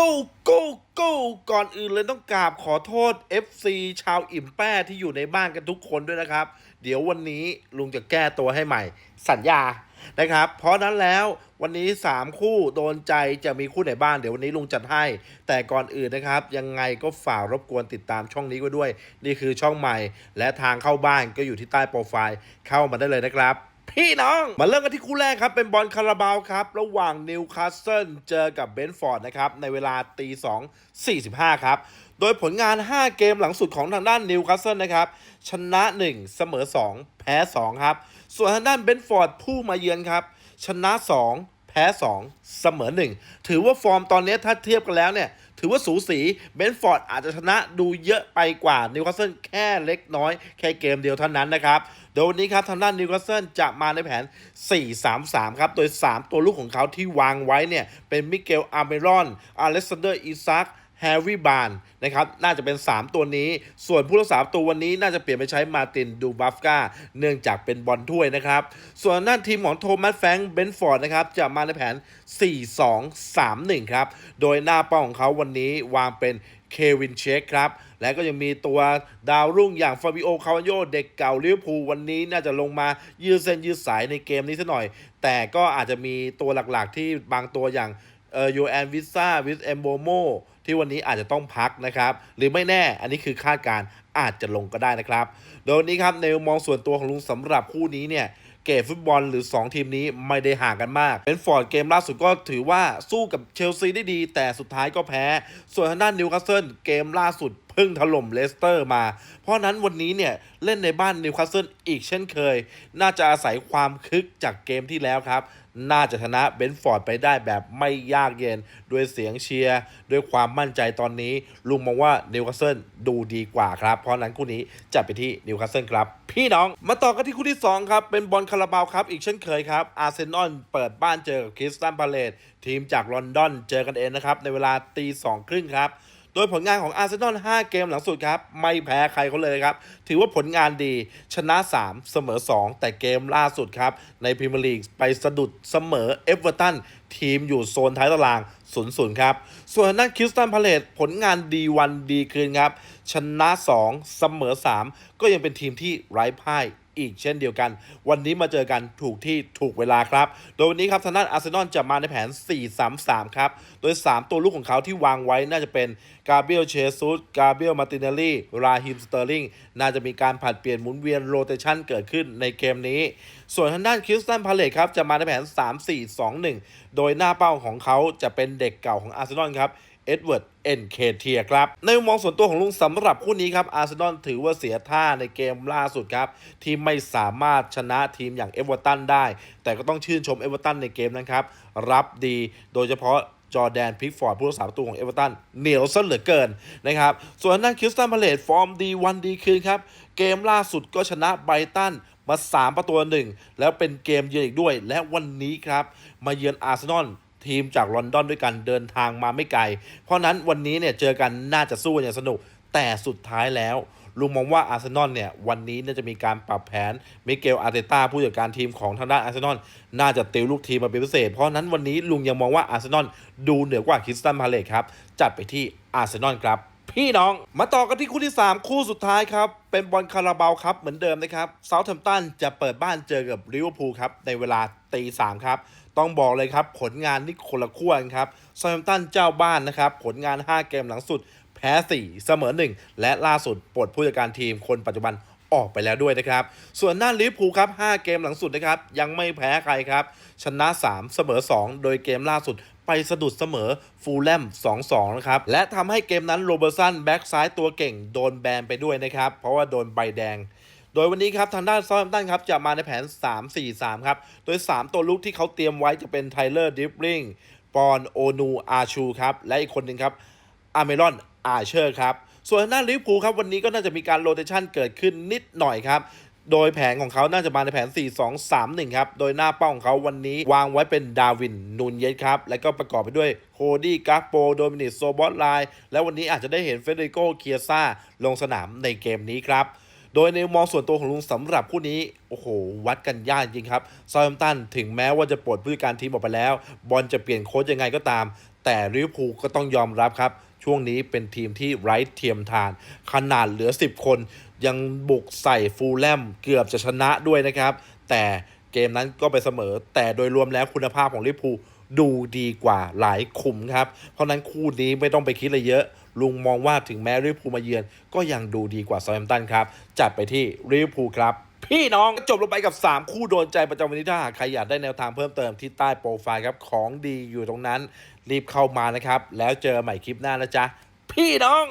go go go ก่อนอื่นเลยต้องกราบขอโทษ FC ชาวอิ่มแป้ที่อยู่ในบ้านกันทุกคนด้วยนะครับ เดี๋ยววันนี้ลุงจะแก้ตัวให้ใหม่ สัญญานะครับ เพราะนั้นแล้ววันนี้ 3 คู่โดนใจจะมีคู่ไหนบ้างเดี๋ยววันนี้ลุงจัดให้ แต่ก่อนอื่นนะครับ ยังไงก็ฝากรบกวนติดตามช่องนี้ไว้ด้วย นี่คือช่องใหม่ และทางเข้าบ้านก็อยู่ที่ใต้โปรไฟล์เข้ามาได้เลยนะครับ พี่น้อง มาเริ่มกันที่คู่แรกครับ เป็นบอลคาราบาวครับ ระหว่างนิวคาสเซิลเจอกับเบนฟอร์ดนะครับ ในเวลาตี2 45ครับ โดยผลงาน 5 เกมหลังสุดของทางด้านนิวคาสเซิลนะครับ ชนะ 1 เสมอ 2 แพ้ 2 ครับ ส่วนทางด้านเบนฟอร์ดผู้มาเยือนครับ ชนะ 2 แพ้ 2 เสมอ 1 ถือว่าฟอร์มตอนนี้ถ้าเทียบกันแล้วเนี่ย ถือว่าสูสีเบนฟอร์ดอาจจะชนะดูเยอะไปกว่านิวคาสเซิลแค่เล็กน้อย แค่เกมเดียวเท่านั้นนะครับ โดยวันนี้ครับทางด้านนิวคาสเซิลจะมาในแผน 4-3-3 ครับ โดย 3 ตัวลูกของเขาที่วางไว้เนี่ย เป็นมิเกลอาร์เมรอนอเล็กซานเดอร์อิซัก แฮร์รี่บานนะครับน่าจะเป็น 3 ตัวนี้ ส่วนผู้รักษาประตูวันนี้น่าจะเปลี่ยนไปใช้มาตินดูบัฟกาเนื่องจากเป็นบอลถ้วยนะครับ ส่วนด้านทีมของโทมัสแฟงเบนฟอร์ดนะครับจะมาในแผน 4-2-3-1 ครับ โดยหน้าเป้าของเขาวันนี้วางเป็นเควินเชคครับ และก็ยังมีตัวดาวรุ่งอย่างฟาบิโอ คาวาโย เด็กเก่าลิเวอร์พูลวันนี้น่าจะลงมายืดเส้นยืดสายในเกมนี้ซะหน่อย แต่ก็อาจจะมีตัวหลักๆที่บางตัวอย่าง เอ่อยูแอนวิซ่าวิสเอมโบโมที่วันนี้อาจจะต้องพักนะครับ หรือไม่แน่อันนี้คือคาดการอาจจะลงก็ได้นะครับ โดยวันนี้ครับในมุมมองส่วนตัวของลุงสำหรับคู่นี้เนี่ยเกมฟุตบอลหรือ 2 ทีมนี้ไม่ได้ห่างกันมาก เป็นฟอร์ดเกมล่าสุดก็ถือว่าสู้กับเชลซีได้ดี แต่สุดท้ายก็แพ้ ส่วนทางด้านนิวคาสเซิลเกมล่าสุด พิ่งถล่มเลสเตอร์มา เพราะนั้นวันนี้เนี่ยเล่นในบ้านนิวคาสเซิลอีกเช่นเคย น่าจะอาศัยความคึกจากเกมที่แล้วครับ น่าจะชนะเบนฟอร์ดไปได้แบบไม่ยากเย็น ด้วยเสียงเชียร์ ด้วยความมั่นใจตอนนี้ ลุงมองว่านิวคาสเซิลดูดีกว่าครับ เพราะนั้นคู่นี้จะไปที่นิวคาสเซิลครับ พี่น้อง มาต่อกันที่คู่ที่ 2 ครับ เป็นบอลคาราบาวครับ อีกเช่นเคยครับ อาร์เซนอลเปิดบ้านเจอกับคริสตันพาเลตทีมจากลอนดอนเจอกันเองนะครับในเวลาตีสองครึ่งครับ โดยผลงานของอาร์เซนอล5เกมหลังสุดครับ ไม่แพ้ใครเขาเลยครับ ถือว่าผลงานดีชนะ 3 เสมอ 2 แต่เกมล่าสุดครับ ในพรีเมียร์ลีกไปสะดุดเสมอเอเวอร์ตันทีมอยู่โซนท้ายตาราง 0-0 ครับ ส่วนทางด้นคิสตันพาเลตผลงานดีวันดีคืนครับ ชนะ 2 เสมอ 3 ก็ยังเป็นทีมที่ไร้พ่าย อีกเช่นเดียวกัน วันนี้มาเจอกันถูกที่ถูกเวลาครับ โดยวันนี้ครับทางด้านอาร์เซนอลจะมาในแผน 4-3-3 ครับ โดย 3 ตัวลูกของเขาที่วางไว้น่าจะเป็นกาเบรียลเชซุสกาเบรียลมาติเนลลี่ ราฮิมสเตอร์ลิง น่าจะมีการผัดเปลี่ยนหมุนเวียนโรเตชันเกิดขึ้นในเกมนี้ ส่วนทางด้านคริสตันพาเลตครับจะมาในแผน 3-4-2-1 โดยหน้าเป้าของเขาจะเป็นเด็กเก่าของอาร์เซนอลครับ เอ็ดเวิร์ดเอ็นเคเทียครับ ในมุมมองส่วนตัวของลุงสำหรับคู่นี้ครับอาร์เซนอลถือว่าเสียท่าในเกมล่าสุดครับ ที่ไม่สามารถชนะทีมอย่างเอเวอร์ตันได้ แต่ก็ต้องชื่นชมเอเวอร์ตันในเกมนั้นครับ รับดีโดยเฉพาะจอแดนพิกฟอร์ดผู้รักษาประตูของเอเวอร์ตันเหนียวซะเหลือเกินนะครับ ส่วนทางด้นคริสตันพาเลตฟอร์มดีวันดีคืนครับ เกมล่าสุดก็ชนะไบตันมา 3 ประตูหนึ่งแล้วเป็นเกมเยือนอีกด้วย และวันนี้ครับ มาเยือนอาร์เซนอล ทีมจากลอนดอนด้วยกันเดินทางมาไม่ไกล เพราะนั้นวันนี้เนี่ยเจอกันน่าจะสู้อย่างสนุก แต่สุดท้ายแล้วลุงมองว่าอาร์เซนอลเนี่ยวันนี้น่าจะมีการปรับแผนมิเกลอาร์เตต้าผู้จัดการทีมของทางด้านอาร์เซนอลน่าจะติวลูกทีมมาเป็นพิเศษ เพราะนั้นวันนี้ลุงยังมองว่าอาร์เซนอลดูเหนือกว่าคริสตันพาเลตครับ จัดไปที่อาร์เซนอลครับ พี่น้องมาต่อกันที่คู่ที่ 3 คู่สุดท้ายครับ เป็นบอลคาราบาวครับเหมือนเดิมนะครับเซาท์แฮมป์ตันจะเปิดบ้านเจอกับลิเวอร์พูลครับในเวลาตีสามครับ ต้องบอกเลยครับ ผลงานนี่คนละขั้วครับซาท์แฮมตันเจ้าบ้านนะครับ ผลงาน 5 เกมหลังสุด แพ้ 4 เสมอ 1 และล่าสุดปลดผู้จัดการทีมคนปัจจุบันออกไปแล้วด้วยนะครับ ส่วนหน้าลิเวอร์พูลครับ 5 เกมหลังสุดนะครับ ยังไม่แพ้ใครครับ ชนะ 3 เสมอ 2 โดยเกมล่าสุดไปสะดุดเสมอฟูลแลม 2-2 นะครับ และทำให้เกมนั้นโรเบอร์สันแบ็กซ้ายตัวเก่งโดนแบนไปด้วยนะครับ เพราะว่าโดนใบแดง โดยวันนี้ครับทางด้านซอมตันครับจะมาในแผน 3-4-3 ครับ โดย 3 ตัวลุกที่เขาเตรียมไว้จะเป็นไทเลอร์ดิฟลิงปอนโอนูอาชูครับ และอีกคนหนึ่งครับอาร์เมรอนอาเชอร์ครับ ส่วนหน้าลิเวอร์พูครับวันนี้ก็น่าจะมีการโรเตชันเกิดขึ้นนิดหน่อยครับโดยแผนของเขาน่าจะมาในแผน 4-2-3-1 ครับ โดยหน้าเป้าของเขาวันนี้วางไว้เป็นดาวิน นูนเยสครับ และก็ประกอบไปด้วยโคดี้กาโป โดมินิโซบอสไลน์และวันนี้อาจจะได้เห็นเฟเดริโกเคียซ่าลงสนามในเกมนี้ครับ โดยในมองส่วนตัวของลุงสำหรับคู่นี้ โอ้โห วัดกันยากจริงครับซา u มตันถึงแม้ว่าจะปลดผู้จัดการทีมออกไปแล้ว บอลจะเปลี่ยนโค้ชยังไงก็ตาม แต่ลิเวอร์พูลก็ต้องยอมรับครับช่วงนี้เป็นทีมที่ไร้เทียมทาน ขนาดเหลือ 10 คน ยังบุกใส่ฟูลแลมเกือบจะชนะด้วยนะครับ แต่เกมนั้นก็ไปเสมอ แต่โดยรวมแล้วคุณภาพของลิเวอร์พูลดูดีกว่าหลายขุมครับ เพราะนั้นคู่นี้ไม่ต้องไปคิดอะไรเยอะ ลุงมองว่าถึงแม้ลิเวอร์พูลมาเยือน ก็ยังดูดีกว่าซาแฮมตันครับ จัดไปที่ลิเวอร์พูลครับ พี่น้องจบลงไปกับ 3 คู่โดนใจประจำวันนี้ถ้าหากใครอยากได้แนวทางเพิ่มเติมที่ใต้โปรไฟล์ครับของดีอยู่ตรงนั้น รีบเข้ามานะครับ แล้วเจอใหม่คลิปหน้านะจ๊ะพี่น้อง